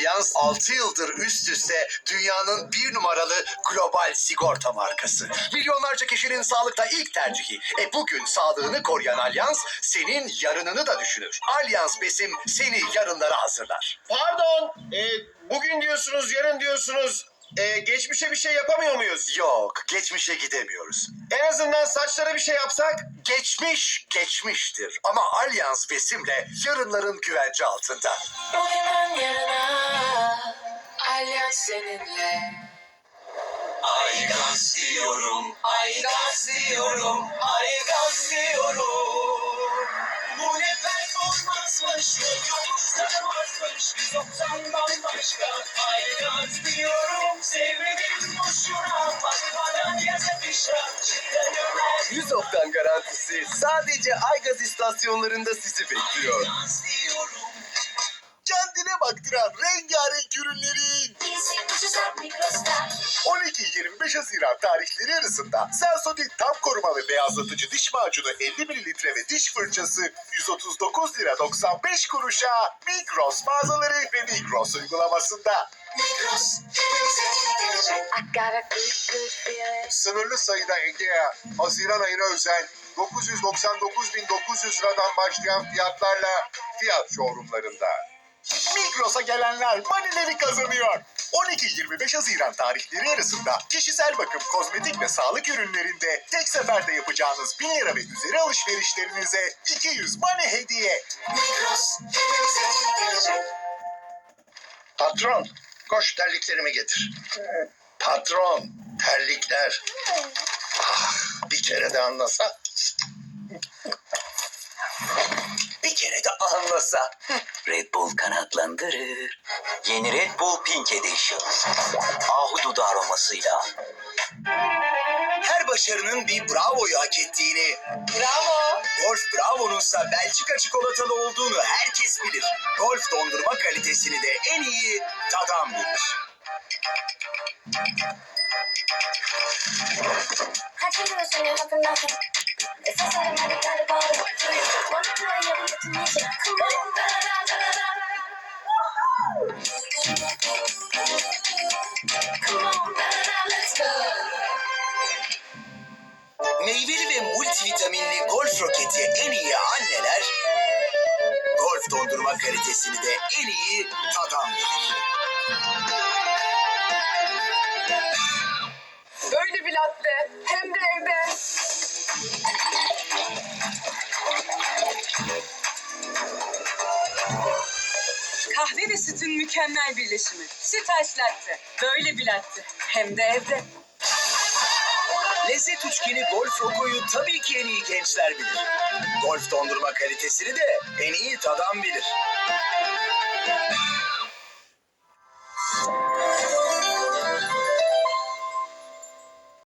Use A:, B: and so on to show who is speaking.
A: Allianz 6 yıldır üst üste dünyanın bir numaralı global sigorta markası. Milyonlarca kişinin sağlıkta ilk tercihi. E bugün sağlığını koruyan Allianz senin yarınını da düşünür. Allianz Besim seni yarınlara hazırlar.
B: Pardon, e, bugün diyorsunuz, yarın diyorsunuz. E, geçmişe bir şey yapamıyor muyuz?
A: Yok, geçmişe gidemiyoruz.
B: En azından saçlara bir şey yapsak.
A: Geçmiş geçmiştir ama Allianz Besim'le yarınların güvence altında.
C: Bugünden yarına Alyans seninle
D: Ay gaz diyorum, ay gaz diyorum, ay gaz diyorum. Bu ne performansmış, ne yolculukmış, 190 bambaşka. Ay gaz diyorum, sevmedim boşuna, bakmadan yaza pişra, cidden ömer.
B: 100 oktan garantisi sadece Aygaz istasyonlarında sizi bekliyor.
A: Kendine baktıran rengarenk ürünlerin
C: Bizi ucuzlar Migros'ta
A: 12-25 Haziran tarihleri arasında Sensodyne tam korumalı beyazlatıcı diş macunu 50 ml ve diş fırçası 139 lira 95 kuruşa Migros mağazaları ve Migros uygulamasında.
C: Migros hepimize iyi gelecek I got a good good feeling
A: Sınırlı sayıda Egea Haziran ayına özel 999.900 liradan başlayan fiyatlarla fiyat showroomlarında. Migros'a gelenler manileri kazanıyor. 12-25 Haziran tarihleri arasında kişisel bakım, kozmetik ve sağlık ürünlerinde tek seferde yapacağınız 1000 lira ve üzeri alışverişlerinize 200 mani hediye.
C: Migros hepimize iyi gelecek
A: Patron, koş terliklerimi getir. Patron, terlikler. Ah, bir kere de anlasa.
D: Bir kere de anlasa. Red Bull kanatlandırır. Yeni Red Bull Pink Edition. Ahududu aromasıyla. Başarının bir bravoyu hak ettiğini,
C: Bravo.
D: Golf Bravo'nunsa Belçika çikolatalı olduğunu herkes bilir. Golf dondurma kalitesini de en iyi tadan bilir.
E: Kaçırıyorsun yanımdan Esas aramayı bağlı buraya yapılmayacak Come on da da da da da
D: Meyveli ve multivitaminli golf roketi en iyi anneler, golf dondurma kalitesini de en iyi tadan bilir.
F: Böyle bir latte. Hem de evde.
G: Kahve ve sütün mükemmel birleşimi. Sütaş latte. Böyle bir latte. Hem de evde.
D: Lezzet üçgeni Golf Roko'yu tabii ki en iyi gençler bilir. Golf dondurma kalitesini de en iyi tadan bilir.